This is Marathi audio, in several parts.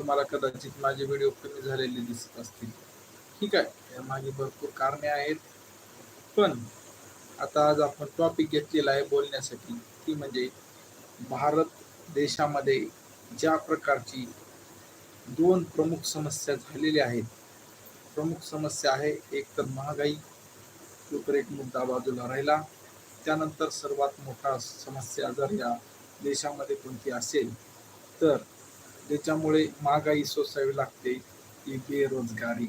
तुम्हाला कदाचित माझे व्हिडिओ कमी झालेले दिसत असतील. ठीक आहे यामागे भरपूर कारणे आहेत. पण आता आज आपण टॉपिक घेतलेला आहे बोलण्यासाठी. ती म्हणजे भारत देशामध्ये ज्या प्रकारची दोन प्रमुख समस्या झालेल्या आहेत. प्रमुख समस्या आहे एक तर महागाई तो तर एक मुद्दा बाजूला राहिला. त्यानंतर सर्वात मोठा समस्या जर या देशामध्ये कोणती असेल तर त्याच्यामुळे महागाई सोसावी लागते. ही बेरोजगारी.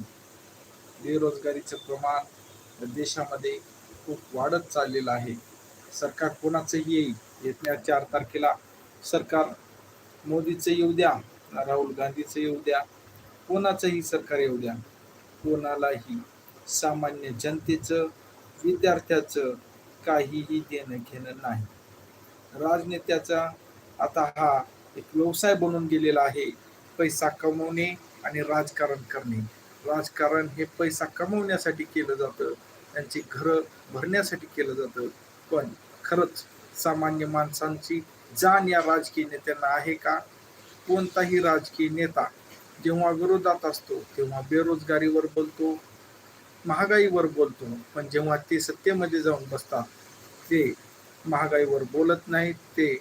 बेरोजगारीचं प्रमाण देशामध्ये खूप वाढत चाललेलं आहे. सरकार कोणाचंही येईल? येत्या चार तारखेला सरकार मोदीचं येऊ द्या राहुल गांधीचं येऊ द्या कोणाचंही सरकार येऊ द्या. कोणालाही सामान्य जनतेचं विद्यार्थ्याचं काहीही देणं घेणं नाही. राजनेत्याचा आता हा एक व्यवसाय बनून गेलेला आहे. पैसा कमवणे आणि राजकारण करणे. राजकारण हे पैसा कमवण्यासाठी केलं जातं. त्यांची घरं भरण्यासाठी केलं जातं. पण खरंच सामान्य माणसांची जाण या राजकीय नेत्यांना आहे का? कोणताही राजकीय नेता जेव्हा विरोधात असतो तेव्हा बेरोजगारीवर बोलतो महागाईवर बोलतो. पण जेव्हा ते सत्तेमध्ये जाऊन बसतात ते महागाईवर बोलत नाहीत ते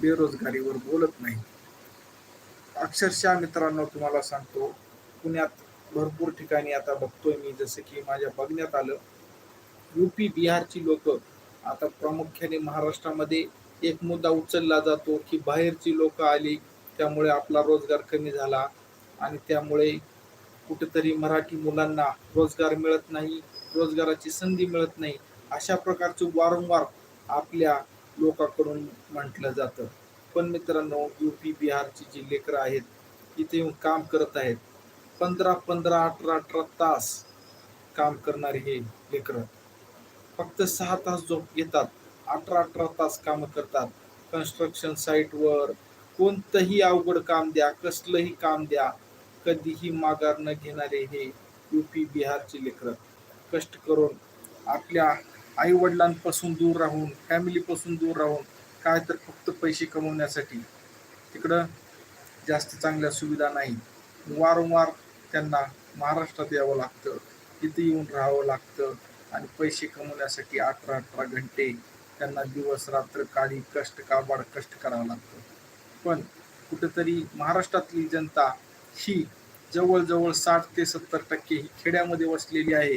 बेरोजगारीवर बोलत नाही. अक्षरशः मित्रांनो तुम्हाला सांगतो पुण्यात भरपूर ठिकाणी आता बघतोय मी जसं की माझ्या बघण्यात आलं यूपी बिहारची लोक आता प्रामुख्याने महाराष्ट्रामध्ये एक मुद्दा उचलला जातो की बाहेरची लोक आली त्यामुळे आपला रोजगार कमी झाला आणि त्यामुळे कुठेतरी मराठी मुलांना रोजगार मिळत नाही रोजगाराची संधी मिळत नाही. अशा प्रकारचे वारंवार आपल्या लोकांकडून म्हटलं जातं. पण मित्रांनो यू पी बिहारची जी लेकरं आहेत इथे येऊन काम करत आहेत. पंधरा पंधरा अठरा अठरा तास काम करणारे हे लेकरं. फक्त सहा तास झोप घेतात. अठरा अठरा तास कामं करतात. कन्स्ट्रक्शन साईटवर कोणतंही अवघड काम द्या कसलंही काम द्या कधीही माघार न घेणारे हे यू पी बिहारचे लेकरं. कष्ट करून आपल्या आई वडिलांपासून दूर राहून फॅमिलीपासून दूर राहून काय तर फक्त पैसे कमवण्यासाठी तिकडं जास्त चांगल्या सुविधा नाही. वारंवार त्यांना महाराष्ट्रात यावं लागतं. इथे येऊन राहावं लागतं. आणि पैसे कमवण्यासाठी अठरा अठरा घंटे त्यांना दिवस रात्र काळी कष्ट काबाड कष्ट करावं लागतं. पण कुठेतरी महाराष्ट्रातली जनता ही जवळजवळ साठ ते सत्तर टक्के ही खेड्यामध्ये वसलेली आहे.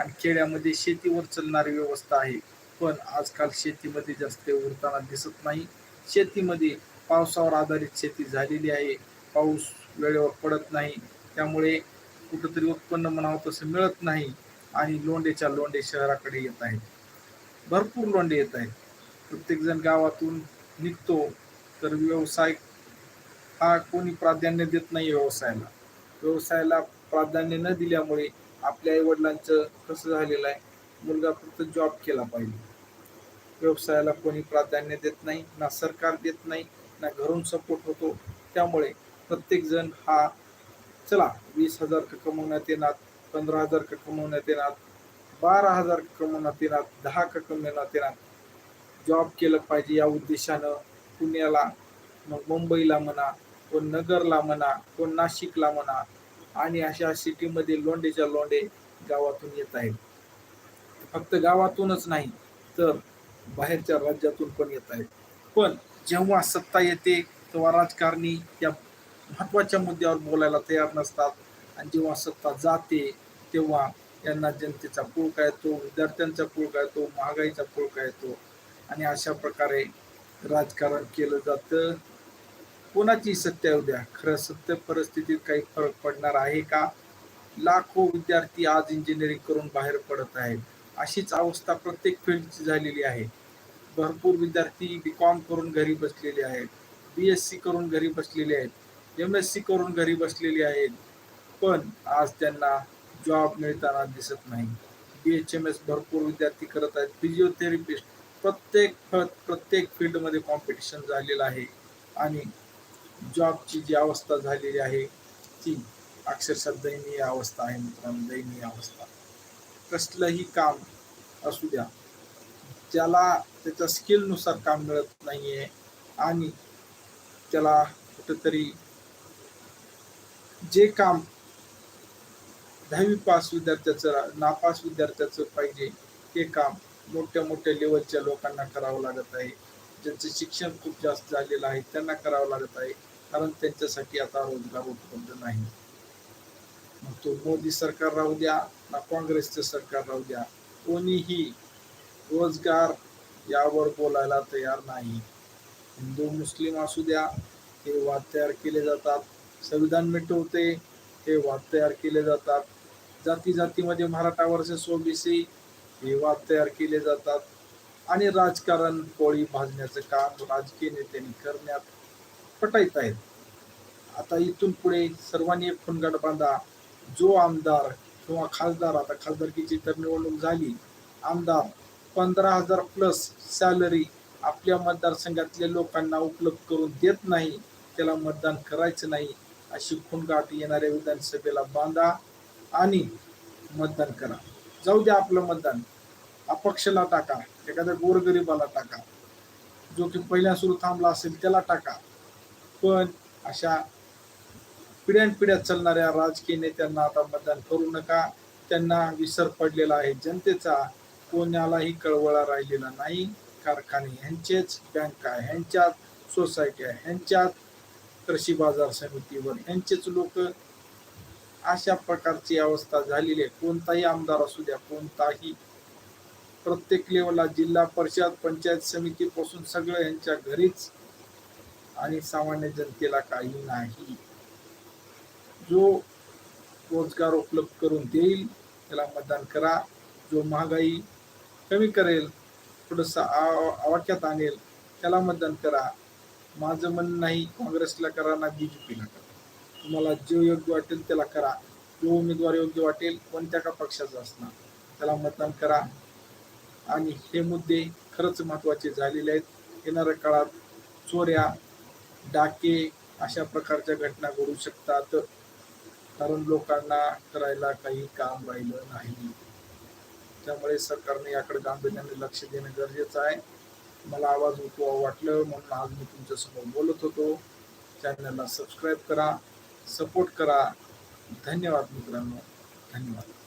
आणि खेड्यामध्ये शेतीवर चालणारी व्यवस्था आहे. पण आजकाल शेतीमध्ये जास्त उरताना दिसत नाही. शेतीमध्ये पावसावर आधारित शेती झालेली आहे. पाऊस वेळेवर पडत नाही. त्यामुळे कुठंतरी उत्पन्न म्हणावं तसं मिळत नाही आणि लोंडेच्या लोंडे शहराकडे येत आहेत. भरपूर लोंडे येत आहेत. प्रत्येकजण गावातून निघतो तर व्यवसाय हा कोणी प्राधान्य देत नाही व्यवसायाला. व्यवसायाला प्राधान्य न दिल्यामुळे आपल्या आई वडिलांचं कसं झालेलं आहे? मुलगा फक्त जॉब केला पाहिजे. व्यवसायाला कोणी प्राधान्य देत नाही ना सरकार देत नाही ना घरून सपोर्ट होतो. त्यामुळे प्रत्येकजण हा चला वीस हजार का कमवण्यात येणार पंधरा हजार का कमवण्यात येणार बारा हजार का कमवण्यात येणार दहा का कमवण्यात येणार. जॉब केलं पाहिजे या उद्देशानं. पुण्याला मग मुंबईला म्हणा कोण नगरला म्हणा कोण नाशिकला म्हणा आणि अशा सिटीमध्ये लोंडेच्या लोंडे गावातून येत आहेत. फक्त गावातूनच नाही तर बाहेरच्या राज्यातून पण येत आहेत. पण जेव्हा सत्ता येते तेव्हा राजकारणी या महत्त्वाच्या मुद्द्यावर बोलायला तयार नसतात. आणि जेव्हा सत्ता जाते तेव्हा यांना जनतेचा पुळका येतो विद्यार्थ्यांचा पुळका येतो महागाईचा पुळका येतो. आणि अशा प्रकारे राजकारण केलं जातं. कोणाची सत्य उद्या? खरं सत्य परिस्थितीत काही फरक पडणार आहे का? लाखो विद्यार्थी आज इंजिनिअरिंग करून बाहेर पडत आहेत. अशीच अवस्था प्रत्येक फील्डची झालेली आहे. भरपूर विद्यार्थी बी कॉम करून घरी बसलेले आहेत. बी एस सी करून घरी बसलेले आहेत. एम एस सी करून घरी बसलेले आहेत. पण आज त्यांना जॉब मिळताना दिसत नाही. बी एच एम एस भरपूर विद्यार्थी करत आहेत. फिजिओथेरपिस्ट प्रत्येक प्रत्येक फील्डमध्ये कॉम्पिटिशन झालेलं आहे. आणि जॉबची जी अवस्था झालेली आहे ती अक्षरशः दयनीय अवस्था आहे मित्रांनो दयनीय अवस्था. कसलंही काम असू द्या ज्याला त्याच्या स्किलनुसार काम मिळत नाही आहे आणि त्याला कुठंतरी जे काम दहावी पास विद्यार्थ्याचं नापास विद्यार्थ्याचं पाहिजे ते काम मोठ्या मोठ्या लेवलच्या लोकांना करावं लागत आहे. ज्यांचं शिक्षण खूप जास्त झालेलं आहे त्यांना करावं लागत आहे. कारण त्यांच्यासाठी आता रोजगार उपलब्ध नाही. मग तो मोदी सरकार राहू द्या ना काँग्रेसचं सरकार राहू द्या कोणीही रोजगार यावर बोलायला तयार नाही. हिंदू मुस्लिम असू द्या हे वाद तयार केले जातात. संविधान मिटवते हे वाद तयार केले जातात. जाती जातीमध्ये मराठा वर्सेस ओबीसी हे वाद तयार केले जातात. आणि राजकारण पोळी भाजण्याचं काम राजकीय नेत्यांनी करण्यात पटायत आहेत आता इथून पुढे सर्वांनी एक फुनगड बांधा. जो आमदार किंवा खासदार आता खासदारकीची तर निवडणूक झाली आमदार पंधरा हजार प्लस सॅलरी आपल्या मतदारसंघातल्या लोकांना उपलब्ध करून देत नाही त्याला मतदान करायचं नाही अशी खूणगाठ येणाऱ्या विधानसभेला बांधा आणि मतदान करा. जाऊ द्या आपलं मतदान. अपक्षला टाका एखाद्या गोरगरीबाला टाका. जो की पहिल्या सुरू थांबला असेल त्याला टाका. पण अशा पिढ्यानपिढ्या चालणाऱ्या राजकीय नेत्यांना आता मतदान करू नका. त्यांना विसर पडलेला आहे जनतेचा. कोणालाही कळवळा राहिलेला नाही. कारखाने ह्यांचेच बँका ह्यांच्यात सोसायट्या ह्यांच्यात कृषी बाजार समितीवर ह्यांचेच लोक अशा प्रकारची अवस्था झालेली आहे. कोणताही आमदार असू द्या कोणताही प्रत्येक लेवलला जिल्हा परिषद पंचायत समितीपासून सगळं यांच्या घरीच आणि सामान्य जनतेला काही नाही. जो रोजगार उपलब्ध करून देईल त्याला मतदान करा. जो महागाई कमी करेल थोडंसं आव- आवाक्यात आणेल त्याला मतदान करा. माझं म्हणणं नाही काँग्रेसला करा ना बी जे पीला करा. तुम्हाला जे योग्य वाटेल त्याला करा. जो उमेदवार योग्य वाटेल कोणत्या का पक्षाचा असणार त्याला मतदान करा. आणि हे मुद्दे खरंच महत्त्वाचे झालेले आहेत. येणाऱ्या काळात चोऱ्या डाके अशा प्रकारच्या घटना घडू शकतात. कारण लोकांना करायला काही काम राहिलं नाही. त्यामुळे सरकारने याकडे गांभीर्याने लक्ष देणं गरजेचं आहे. मला आवाज उठवा वाटलं म्हणून आज मी तुमच्यासमोर बोलत होतो. चॅनलला सबस्क्राईब करा सपोर्ट करा. धन्यवाद मित्रांनो. धन्यवाद.